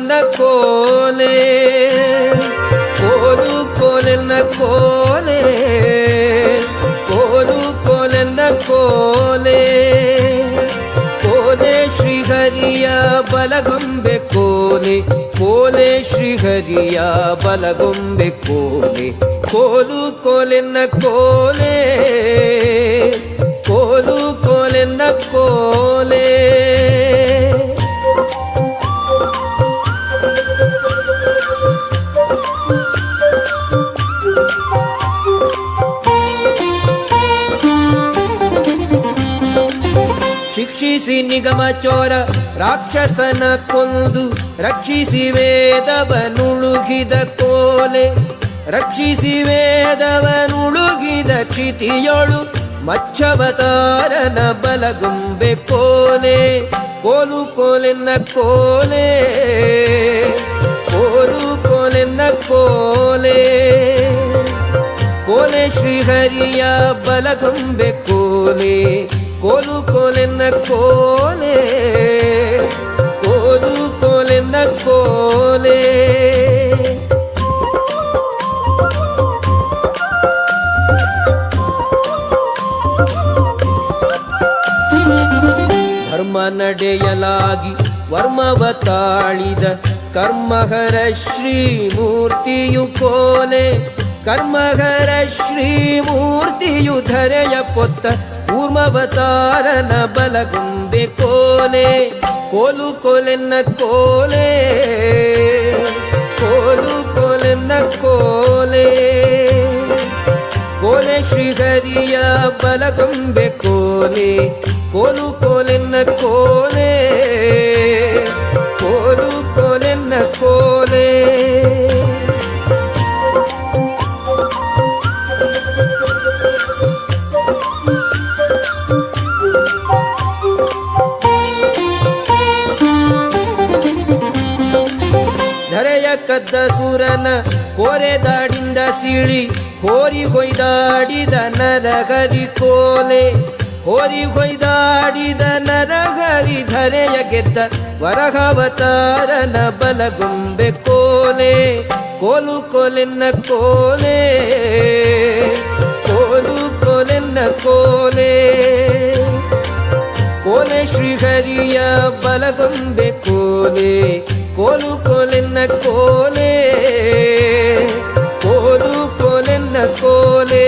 ಕೋಲೆನ್ನ ಕೋಲೆ ಕೋಲು ಕೋಲೆನ್ನ ಕೋಲೆ ಕೋಲು ಕೋಲೆನ್ನ ಕೋಲೆ ಕೋಲೆ ಶ್ರೀಹರಿಯ ಬಲಗೊಂಬೆ ಕೋಲೆ ಕೋಲೆ ಶ್ರೀಹರಿಯ ಬಲಗೊಂಬೆ ಕೋಲೆ ಕೋಲು ಕೋಲೆನ್ನ ಕೋಲೆ ಕೋಲು ಕೋಲೆನ್ನ ಕೋಲೆ ಶಿಕ್ಷಿಸಿ ನಿಗಮ ಚೋರ ರಾಕ್ಷಸನ ಕೊಂದು ರಕ್ಷಿಸಿ ವೇದವನುಳುಗಿದ ಕೋಲೆ. ರಕ್ಷಿಸಿ ವೇದವನುಳುಗಿದ ಕ್ಷಿತಿಯೊಳು ಮಚ್ಚವತಾರನ ಬಲಗುಂಬೆ ಕೋಲೆ. ಕೋಲು ಕೋಲೆನ್ನ ಕೋಲೆ. ಕೋಲು ಕೋಲೆನ್ನ ಕೋಲೆ. ಕೋಲೆ ಶ್ರೀಹರಿಯ ಬಲಗುಂಬೆ ಕೋಲೆ. ಕೋಲು ಕೋಲೆನ್ನ ಕೋಲೆ ಕೋಲು ಕೋಲೆನ್ನ ಕೋಲೆ. ಧರ್ಮ ನಡೆಯಲಾಗಿ ವರ್ಮವ ತಾಳಿದ ಕರ್ಮಹರ ಶ್ರೀಮೂರ್ತಿಯು ಕೋಲೆ, ಕರ್ಮಹರ ಶ್ರೀಮೂರ್ತಿಯು ಧರೆಯ ಪೊತ್ತ ಕೂರ್ಮವತಾರನ ಬಲಗುಂಬೆ ಕೋಲೆ, ಕೋಲು ಕೋಲೆನ್ನ ಕೋಲೆ, ಕೋಲು ಕೋಲೆನ್ನ ಕೋಲೆ. ಕೋಲೆ ಶ್ರೀಹರಿಯ ಬಲಗುಂಬೆ ಕೋಲೆ, ಕೋಲು ಕೋಲೆನ್ನ ಕೋಲೆ. ಕದ್ದ ಸೂರನ ಕೋರೆದಾಡಿಂದ ಸಿಳಿ ಹೋರಿ ಹೊಯ್ದಾಡಿದ ನರಗರಿ ಕೋಲೆ. ಹೋರಿ ಹೊಯ್ದಾಡಿದ ನರಹರಿ ಧರೆಯ ಗೆದ್ದ ವರಹವತಾರನ ಬಲಗೊಂಬೆ ಕೋಲೆ. ಕೋಲು ಕೋಲೆನ್ನ ಕೋಲೆ, ಕೋಲು ಕೋಲೆನ್ನ ಕೋಲೆ. ಕೋಲೆ ಶ್ರೀಹರಿಯ ಬಲಗೊಂಬೆ ಕೋಲೆ. ಕೋಲು ಕೋಲೆನ್ನ ಕೋಲೆ ಕೋಲು ಕೋಲೆನ್ನ ಕೋಲೆ.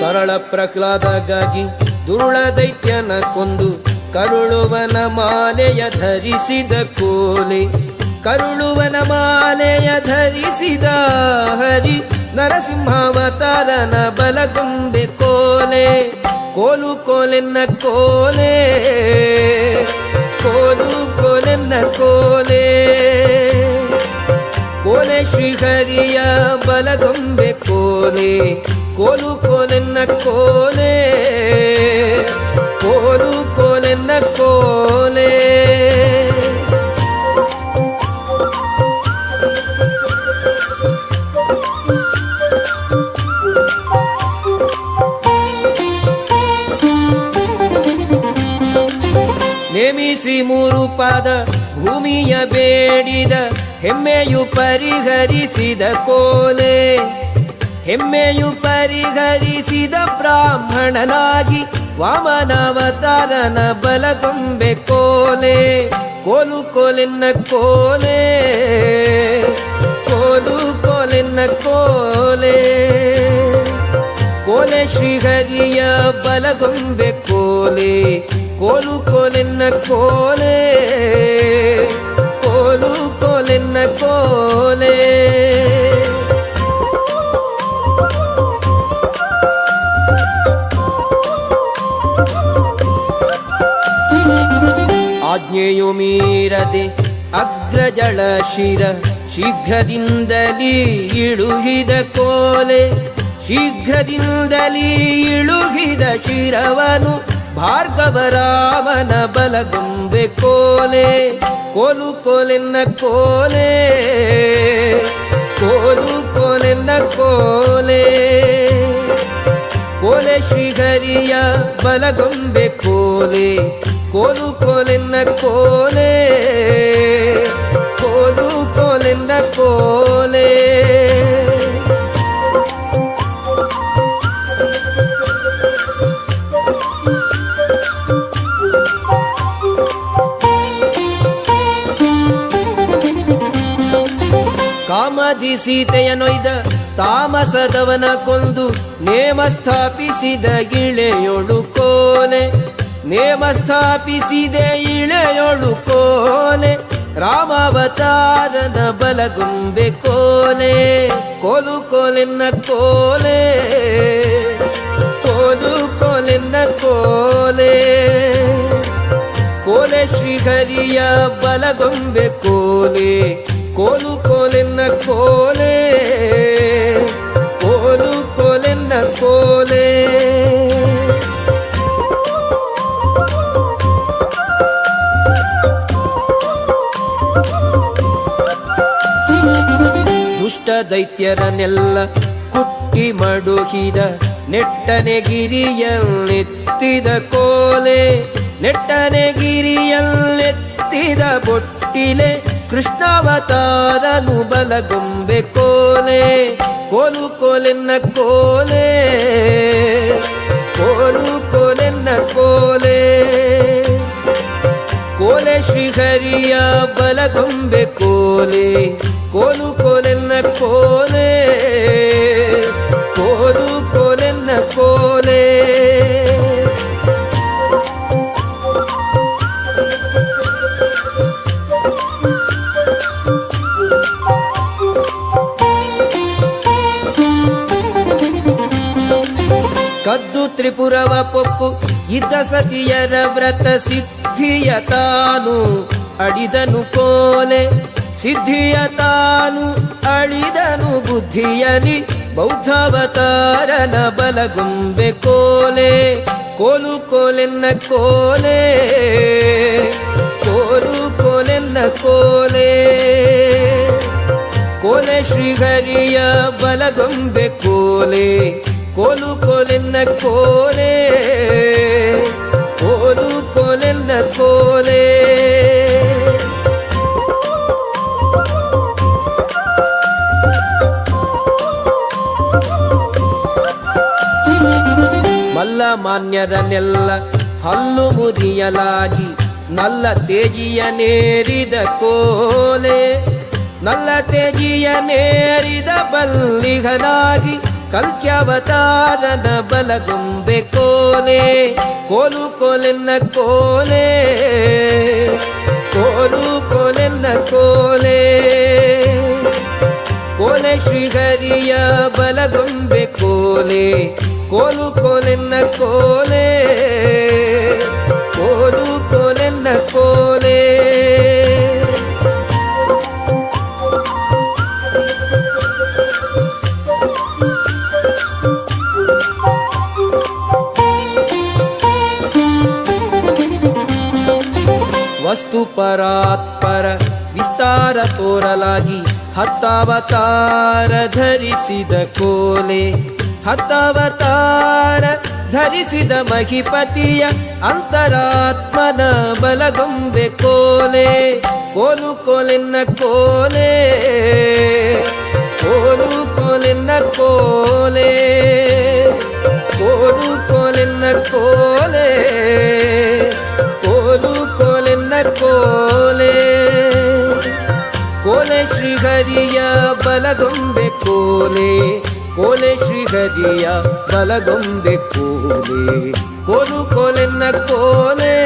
ಸರಳ ಪ್ರಹ್ಲಾದಗಾಗಿ ದುರುಳ ದೈತ್ಯನ ಕೊಂದು ಕರುಳುವನ ಮಾಲೆಯ ಧರಿಸಿದ ಕೋಲೆ. ಕರುಳುವನ ಮಾಲೆಯ ಧರಿಸಿದ ಹರಿ ನರಸಿಂಹಾವತಾರನ ಬಲಗುಂಬೆ ಕೋಲೆ, ಕೋಲು ಕೋಲೆನ್ನ ಕೋಲೆ, ಕೋಲು ಕೋಲೆನ್ನ ಕೋಲೆ. ಕೋಲೆ ಶ್ರೀಹರಿಯ ಬಲಗೊಂಬೆ ಕೋಲೆ, ಕೋಲು ಕೋಲೆನ್ನ ಕೋಲೆ, ಕೋಲು ಕೋಲೆನ್ನ ಕೋಲೆ. ಮೂರು ಪಾದ ಭೂಮಿಯ ಬೇಡಿದ ಹೆಮ್ಮೆಯು ಪರಿಹರಿಸಿದ ಕೋಲೆ. ಹೆಮ್ಮೆಯು ಪರಿಹರಿಸಿದ ಬ್ರಾಹ್ಮಣನಾಗಿ ವಾಮನಾವತಾರನ ಬಲಗೊಂಬೆ ಕೋಲೆ. ಕೋಲು ಕೋಲಿನ ಕೋಲೆ. ಕೋಲು ಕೋಲಿನ ಕೋಲೆ. ಕೋಲೆ ಶ್ರೀಹರಿಯ ಬಲಗೊಂಬೆ ಕೋಲೆ. ಕೋಲು ಕೋಲೆನ್ನ ಕೋಲೆ ಕೋಲು ಕೋಲೆನ್ನ ಕೋಲೆ. ಆಜ್ಞೆಯು ಮೀರದೆ ಅಗ್ರಜಳ ಶಿರ, ಶೀಘ್ರದಿಂದಲೇ ಇಳುಹಿದ ಕೋಲೆ. ಶೀಘ್ರದಿಂದಲೇ ಇಳುಹಿದ ಶಿರವನು ಭಾರ್ಗವರಾಮನ ಬಲಗೊಂಬೆ ಕೋಲೆ, ಕೋಲು ಕೋಲೆನ್ನ ಕೋಲೆ, ಕೋಲು ಕೋಲೆನ್ನ ಕೋಲೆ. ಕೋಲೆ ಶ್ರೀಹರಿಯ ಬಲಗೊಂಬೆ ಕೋಲೆ, ಕೋಲು ಕೋಲೆನ್ನ ಕೋಲೆ, ಕೋಲು ಕೋಲೆನ್ನ ಕೋಲೆ. ಕಾಮದಿ ಸೀತೆಯ ನೊಯ್ದ ತಾಮಸದವನ ಕೊಂದು ನೇಮ ಸ್ಥಾಪಿಸಿದ ಗಿಳೆಯೊಳು ಕೋಲೆ. ನೇಮ ಸ್ಥಾಪಿಸಿದೆ ಇಳೆಯೊಳು ಕೋಲೆ. ರಾಮಾವತಾರನ ಬಲಗುಂಬೆ ಕೋಲೆ. ಕೋಲು ಕೋಲೆನ್ನ ಕೋಲೆ. ಕೋಲು ಕೋಲೆನ್ನ ಕೋಲೆ. ಕೋಲೆ ಶ್ರೀಹರಿಯ ಬಲಗೊಂಬೆ ಕೋಲೆ. ಕೋಲು ಕೋಲೆನ್ನ ಕೋಲೆ, ಕೋಲು ಕೋಲೆನ್ನ ಕೋಲೆ. ದುಷ್ಟ ದೈತ್ಯರನ್ನೆಲ್ಲ ಕುಟ್ಟಿ ಮಡುಗಿದ ನೆಟ್ಟನೆ ಗಿರಿಯಲ್ಲೆತ್ತಿದ ಕೋಲೆ ನೆಟ್ಟನೆ ಗಿರಿಯಲ್ಲೆತ್ತಿದ ಬೊಟ್ಟಿಲೆ. ಕೃಷ್ಣಾವತಾರನು ಬಲಗೊಂಬೆ ಕೋಲೆ, ಕೋಲು ಕೋಲೆನ್ನ ಕೋಲೆ, ಕೋಲು ಕೋಲೆನ್ನ ಕೋಲೆ. ಕೋಲೆ ಶ್ರೀಹರಿಯ ಬಲಗೊಂಬೆ ಕೋಲೆ, ಕೋಲು ಕೋಲೆನ್ನ ಕೋಲೆ. ತ್ರಿಪುರವ ಪೊಕ್ಕು ಇದ್ದ ಸತಿಯರ ವ್ರತ ಸಿದ್ಧಿಯ ತಾನು ಅಡಿದನು ಕೋಲೆ. ಸಿದ್ಧಿಯ ತಾನು ಅಳಿದನು ಬುದ್ಧಿಯಲಿ ಬೌದ್ಧಾವತಾರನ ಬಲಗುಂಬೆ ಕೋಲೆ. ಕೋಲು ಕೋಲೆನ್ನ ಕೋಲೆ. ಕೋಲು ಕೋಲೆನ್ನ ಕೋಲೆ. ಕೋಲೆ ಶ್ರೀಹರಿಯ ಬಲಗೊಂಬೆ ಕೋಲೆ. ಕೋಲು ಕೋಲೆನ್ನ ಕೋಲೆ ಕೋಲು ಕೋಲೆನ್ನ ಕೋಲೆ. ಮಲ್ಲ ಮಾನ್ಯರನ್ನೆಲ್ಲ ಹಲ್ಲು ಮುರಿಯಲಾಗಿ, ನಲ್ಲ ತೇಜಿಯ ನೇರಿದ ಕೋಲೆ, ನಲ್ಲ ತೇಜಿಯ ನೇರಿದ ಬಲ್ಲಿಗನಾಗಿ ಕಲ್ಕ್ಯಾವತಾರನ ಬಲಗೊಂಬೆ ಕೋಲೆ, ಕೋಲು ಕೋಲೆನ್ನ ಕೋಲೆ, ಕೋಲು ಕೋಲೆನ್ನ ಕೋಲೆ. ಕೋಲೆ ಶ್ರೀಹರಿಯ ಬಲಗೊಂಬೆ ಕೋಲೆ, ಕೋಲು ಕೋಲೆನ್ನ ಕೋಲೆ. ಹತ್ತಾವತಾರ ಧರಿಸಿದ ಕೋಲೆ ಹತಾವತಾರ ಧರಿಸಿದ ಮಹಿಪತಿಯ ಅಂತರಾತ್ಮನ ಬಲಗೊಂಬೆ ಕೋಲೆ, ಕೋಲು ಕೋಲೆನ್ನ ಕೋಲೆ, ಕೋಲು ಕೋಲೆನ್ನ ಕೋಲೆ, ಕೋಲು ಕೋಲೆನ್ನ ಕೋಲೆ, ಕೋಲು ಕೋಲೆನ್ನ ಕೋಲೆ ಕೋಲೆ. ಶ್ರೀಹರಿಯ ಬಲಗೊಂಬೆ ಕೋಲೆ ಕೋಲೆ ಶ್ರೀಹರಿಯ ಬಲಗೊಂಬೆ ಕೋಲೆ. ಕೋಲು ಕೋಲೆನ್ನ ಕೋಲೆ